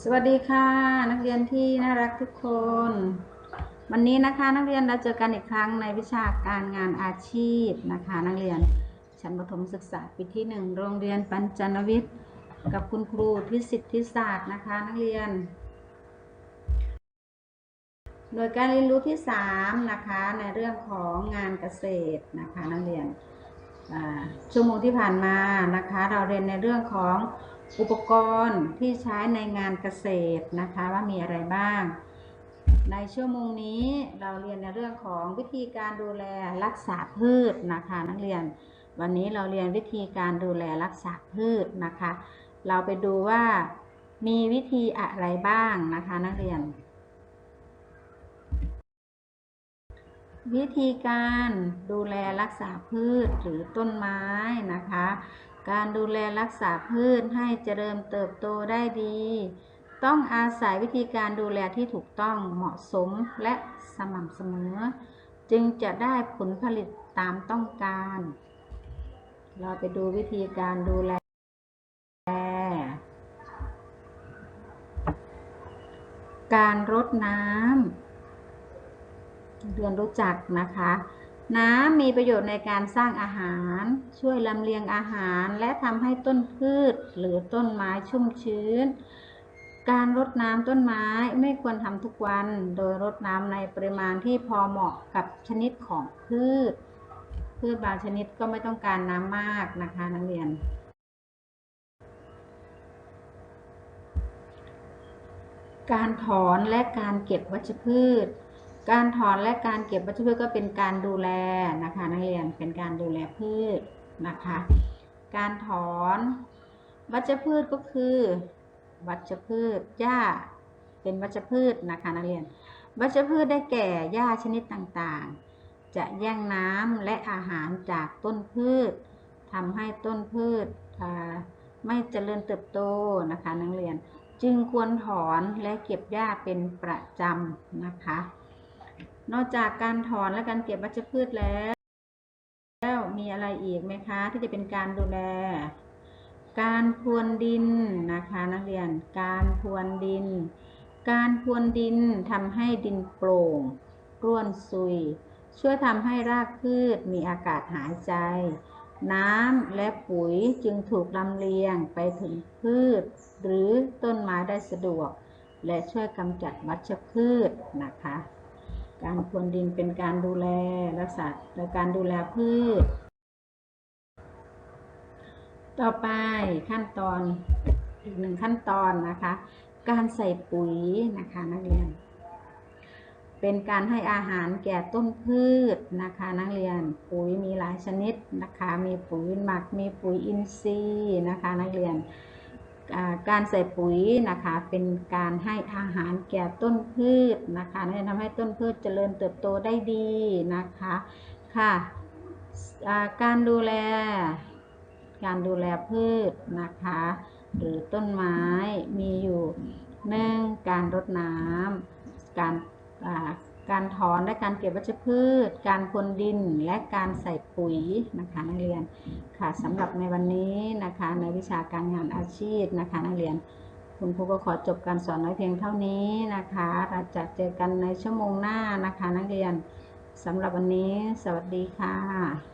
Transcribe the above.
สวัสดีค่ะ นักเรียนที่น่ารักทุกคน วันนี้นะคะนักเรียนเราเจอกันอีกครั้งในวิชาการงานอาชีพนะคะ นักเรียนชั้นประถมศึกษาปีที่หนึ่งโรงเรียนปัญจนวิทย์ กับคุณครูทิสิทธิศาสตร์นะคะ นักเรียนหน่วยการเรียนรู้ที่ 3 นะคะในเรื่องของงานเกษตรนะคะ นักเรียนชั่วโมงที่ผ่านมานะคะ เราเรียนในเรื่องของ อุปกรณ์ที่ใช้ในงานเกษตรนะคะว่ามีอะไรบ้าง ในชั่วโมงนี้เราเรียนในเรื่องของวิธีการดูแลรักษาพืชนะคะนักเรียน วันนี้เราเรียนวิธีการดูแลรักษาพืชนะคะ เราไปดูว่ามีวิธีอะไรบ้างนะคะนักเรียน วิธีการดูแล รักษาพืชหรือต้นไม้นะคะ การดูแลรักษาพืชให้เจริญเติบโตได้ดี ต้องอาศัยวิธีการดูแลที่ถูกต้องเหมาะสมและสม่ำเสมอ จึงจะได้ผลผลิตตามต้องการ เราไปดูวิธีการดูแลการรดน้ำเรียนรู้จักนะคะ น้ำมีประโยชน์ในการสร้างอาหาร ช่วยลำเลียงอาหารและทำให้ต้นพืชหรือต้นไม้ชุ่มชื้น การรดน้ำต้นไม้ไม่ควรทำทุกวัน โดยรดน้ำในปริมาณที่พอเหมาะกับชนิดของพืช พืชบางชนิดก็ไม่ต้องการน้ำมากนะคะนักเรียนการถอนและการเก็บวัชพืช การถอนและการเก็บวัชพืชก็เป็นการดูแลนะคะนักเรียนเป็นการดูแลพืชนะคะ การถอนวัชพืชก็คือ วัชพืชหญ้าเป็นวัชพืชนะคะนักเรียน วัชพืชได้แก่หญ้าชนิดต่างๆ จะแย่งน้ำและอาหารจากต้นพืชทำให้ต้นพืชไม่เจริญเติบโตนะคะนักเรียน จึงควรถอนและเก็บหญ้าเป็นประจำนะคะ นอกจากการถอนและการเก็บวัชพืชแล้ว แล้วมีอะไรอีกไหมคะ ที่จะเป็นการดูแล การพรวนดินนะคะนักเรียน การพรวนดิน การพรวนดินทำให้ดินโปร่งร่วนซุย ช่วยทำให้รากพืชมีอากาศหายใจ น้ำและปุ๋ยจึงถูกลำเลียงไปถึงพืช หรือต้นไม้ได้สะดวก และช่วยกำจัดวัชพืชนะคะ การพรวนดินเป็นการดูแลรักษาและการดูแลพืช ต่อไปขั้นตอนอีกหนึ่งขั้นตอนนะคะ การใส่ปุ๋ยนะคะนักเรียน เป็นการให้อาหารแก่ต้นพืชนะคะนักเรียนปุ๋ยมีหลายชนิดนะคะ มีปุ๋ยหมักมีปุ๋ยอินทรีย์นะคะนักเรียน การใส่ปุ๋ยนะคะเป็นการให้อาหารแก่ต้นพืชนะคะทำให้ต้นพืชเจริญเติบโตได้ดีนะคะค่ะาการดูแล การดูแลพืชนะคะ หรือต้นไม้มีอยู่หนึ่งการรดน้ำการ อนและการเก็บวัชพืช การพรวนดินและการใส่ปุ๋ยนะคะนักเรียนค่ะสำหรับในวันนี้นะคะในวิชาการงานอาชีพนะคะนักเรียน คุณครูก็ขอจบการสอนไว้เพียงเท่านี้นะคะเราจะเจอกันในชั่วโมงหน้านะคะนักเรียนสำหรับวันนี้ สวัสดีค่ะ